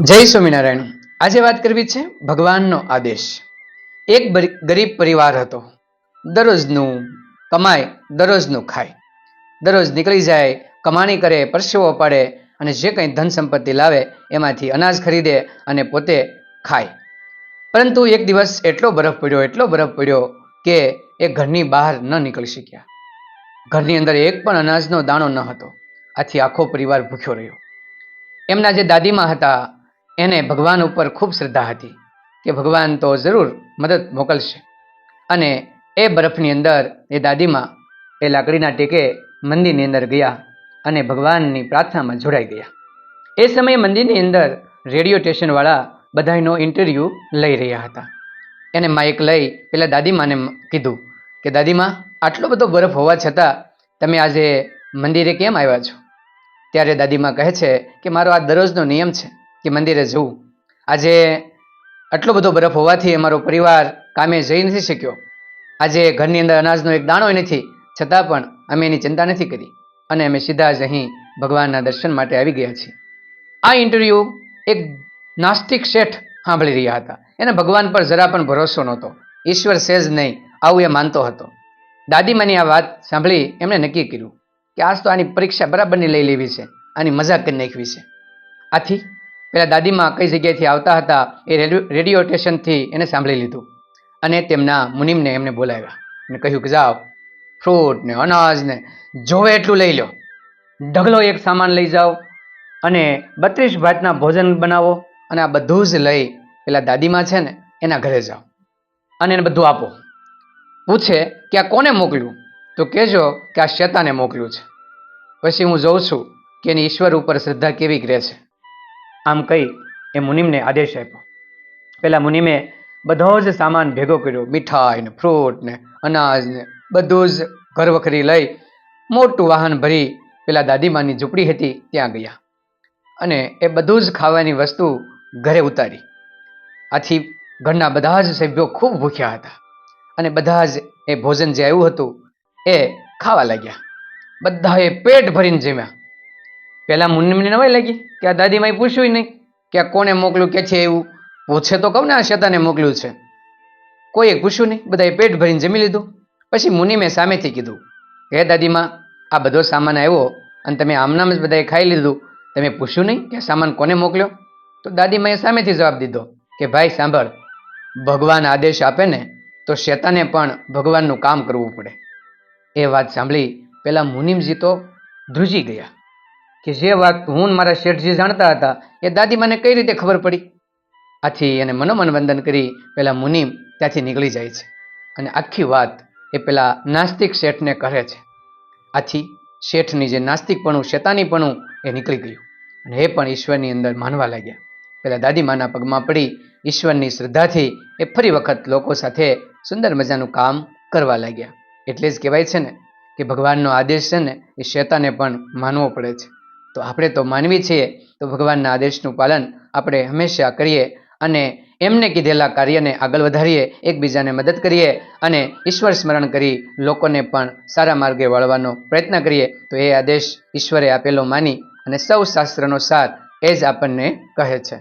જય સ્વામિનારાયણ. આજે વાત કરવી છે ભગવાનનો આદેશ. એક ગરીબ પરિવાર હતો. દરરોજનું કમાય, દરરોજનું ખાય. દરરોજ નીકળી જાય, કમાણી કરે, પરસેવો પાડે અને જે કંઈ ધન સંપત્તિ લાવે એમાંથી અનાજ ખરીદે અને પોતે ખાય. પરંતુ એક દિવસ એટલો બરફ પડ્યો, એટલો બરફ પડ્યો કે એ ઘરની બહાર ન નીકળી શક્યા. ઘરની અંદર એક પણ અનાજનો દાણો ન હતો. આથી આખો પરિવાર ભૂખ્યો રહ્યો. એમના જે દાદીમા હતા એને ભગવાન ઉપર ખૂબ શ્રદ્ધા હતી કે ભગવાન તો જરૂર મદદ મોકલશે. અને એ બરફની અંદર, એ દાદીમાં, એ લાકડીના ટેકે મંદિરની અંદર ગયા અને ભગવાનની પ્રાર્થનામાં જોડાઈ ગયા. એ સમયે મંદિરની અંદર રેડિયો સ્ટેશનવાળા બધાનો ઇન્ટરવ્યૂ લઈ રહ્યા હતા. એને માઇક લઈ પેલા દાદીમાને કીધું કે દાદીમા, આટલો બધો બરફ હોવા છતાં તમે આજે મંદિરે કેમ આવ્યા છો? ત્યારે દાદીમા કહે છે કે મારો આ દરરોજનો નિયમ છે. કે મંદિરે જવું. આજે આટલો બધો બરફ હોવાથી અમારો પરિવાર કામે જઈ નથી શક્યો. આજે ઘરની અંદર અનાજનો એક દાણો નથી, છતાં પણ અમે એની ચિંતા નથી કરી. અને અમે સીધા જ અહીં ભગવાનના દર્શન માટે આવી ગયા છીએ. આ ઇન્ટરવ્યૂ એક નાસ્તિક શેઠ સાંભળી રહ્યા હતા. એને ભગવાન પર જરા પણ ભરોસો નહોતો. ઈશ્વર સેજ નહીં, આવું એ માનતો હતો. દાદીમાની આ વાત સાંભળી એમણે નક્કી કર્યું કે આજ તો આની પરીક્ષા બરાબરની લઈ લેવી છે, આની મજાક કરી નાખવી છે. આથી પેલા દાદીમાં કઈ જગ્યાએથી આવતા હતા એ રેડિયો રેડિયો સ્ટેશનથી એને સાંભળી લીધું. અને તેમના મુનિમને એમને બોલાવ્યા અને કહ્યું કે જાઓ, ફ્રૂટ ને અનાજ ને જોવે એટલું લઈ લો. ઢગલો એક સામાન લઈ જાઓ અને બત્રીસ ભાતના ભોજન બનાવો અને આ બધું જ લઈ પેલા દાદીમાં છે ને એના ઘરે જાઓ અને એને બધું આપો. પૂછે કે આ કોને મોકલ્યું? તો કહેજો કે આ શેતાને મોકલ્યું છે. પછી હું જોઉં છું કે એની ઈશ્વર ઉપર શ્રદ્ધા કેવી રહે છે. આમ કહી એ મુનિમને આદેશ આપ્યો. પેલા મુનિમે બધો જ સામાન ભેગો કર્યો. મીઠાઈ ને ફ્રૂટ ને અનાજ ને બધું જ ઘર વખરી લઈ મોટું વાહન ભરી પેલા દાદીમાની ઝૂંપડી હતી ત્યાં ગયા. અને એ બધું જ ખાવાની વસ્તુ ઘરે ઉતારી. આથી ઘરના બધા જ સભ્યો ખૂબ ભૂખ્યા હતા. અને બધા જ એ ભોજન જે આવ્યું હતું એ ખાવા લાગ્યા. બધાએ પેટ ભરીને જમ્યા. પેલા મુન્નીને નવાઈ લાગી કે આ દાદીમાએ પૂછ્યું નહીં કે કોને મોકલ્યું કે છે એવું? પૂછે તો કહું ને આ શેતાને મોકલ્યું છે. કોઈએ પૂછ્યું નહીં, બધાએ પેટ ભરીને જમી લીધું. પછી મુનિમે સામેથી કીધું, હે દાદીમાં, આ બધો સામાન આવ્યો અને તમે આમનામ જ બધાએ ખાઈ લીધું. તમે પૂછ્યું નહીં કે સામાન કોને મોકલ્યો? તો દાદીમાએ સામેથી જવાબ દીધો કે, ભાઈ, સાંભળ, ભગવાન આદેશ આપે ને તો શેતાને પણ ભગવાનનું કામ કરવું પડે. એ વાત સાંભળી પેલા મુનિમજી તો ધ્રુજી ગયા. કે જે વાત હું મારા શેઠજી જાણતા હતા, એ દાદી મને કઈ રીતે ખબર પડી? આથી એને મનોમન વંદન કરી પેલા મુનિમ ત્યાંથી નીકળી જાય છે. અને આખી વાત એ પેલા નાસ્તિક શેઠને કહે છે. આથી શેઠની જે નાસ્તિકપણું, શેતાનીપણું એ નીકળી ગયું. અને એ પણ ઈશ્વરની અંદર માનવા લાગ્યા. પેલા દાદીમાના પગમાં પડી, ઈશ્વરની શ્રદ્ધાથી એ ફરી વખત લોકો સાથે સુંદર મજાનું કામ કરવા લાગ્યા. એટલે જ કહેવાય છે ને કે ભગવાનનો આદેશ છે ને એ શેતાને પણ માનવો પડે છે. તો આપણે તો માનવી છીએ, તો ભગવાનના આદેશનું પાલન આપણે હંમેશા કરીએ અને એમને કીધેલા કાર્યને આગળ વધારીએ, એકબીજાને મદદ કરીએ અને ઈશ્વર સ્મરણ કરી લોકોને પણ સારા માર્ગે વળવાનો પ્રયત્ન કરીએ, તો એ આદેશ ઈશ્વરે આપેલો માની અને સૌ શાસ્ત્રનો સાર એ જ આપણને કહે છે.